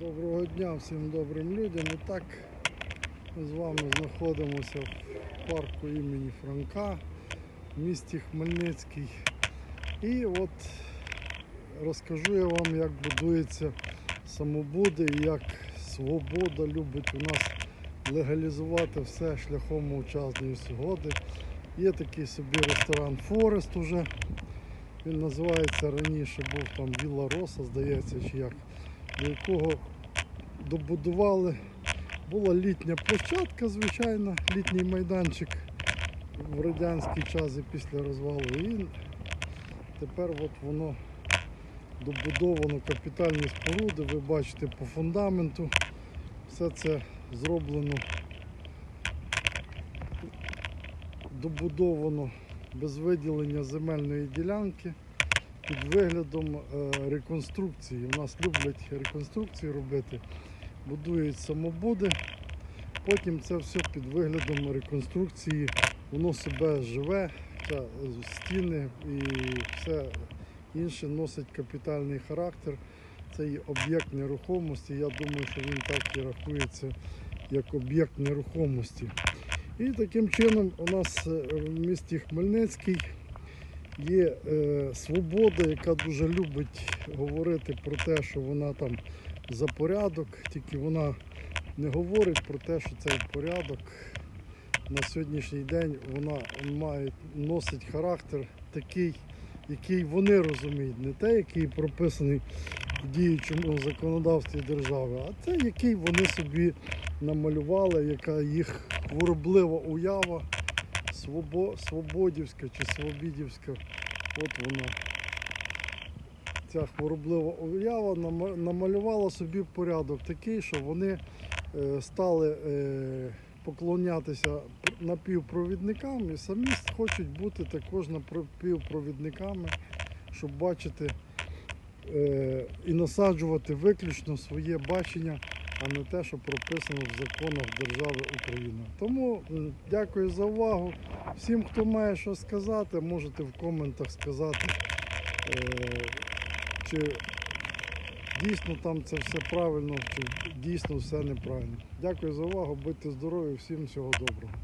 Доброго дня всім добрим людям. І так ми з вами знаходимося в парку імені Франка в місті Хмельницький. І от розкажу я вам, як будується самобуди і як свобода любить у нас легалізувати все шляхом мовчазної згоди. Є такий собі ресторан Форест уже. Він називається раніше був там Вілла Роса, здається, чи як, до якого добудували. Була літня площадка, звичайно, літній майданчик в радянський час і після розвалу. І тепер от воно добудовано капітальні споруди. Ви бачите по фундаменту. Все це зроблено, добудовано без виділення земельної ділянки під виглядом е, реконструкції. У нас люблять реконструкції робити, будують самобуди, потім це все під виглядом реконструкції, воно себе живе, е, стіни і все інше носить капітальний характер. Це є об'єкт нерухомості. Я думаю, що він так і рахується як об'єкт нерухомості. І таким чином у нас е, в місті Хмельницький є е, свобода, яка дуже любить говорити про те, що вона там за порядок, тільки вона не говорить про те, що цей порядок на сьогоднішній день вона має носить характер такий, який вони розуміють, не той, який прописаний в діючому законодавстві держави, а те, який вони собі намалювали, яка їх хвороблива уява, свобо, свободівська чи свобідівська. От вона. Ця хвороблива уява намалювала собі порядок такий, що вони е, стали е, поклонятися напівпровідникам і самі хочуть бути також напівпровідниками, щоб бачити е, і насаджувати виключно своє бачення, а не те, що прописано в законах держави України. Тому дякую за увагу. Всім, хто має що сказати, можете в коментах сказати, е, чи дійсно там це все правильно, чи дійсно все неправильно. Дякую за увагу, будьте здорові, всім всього доброго.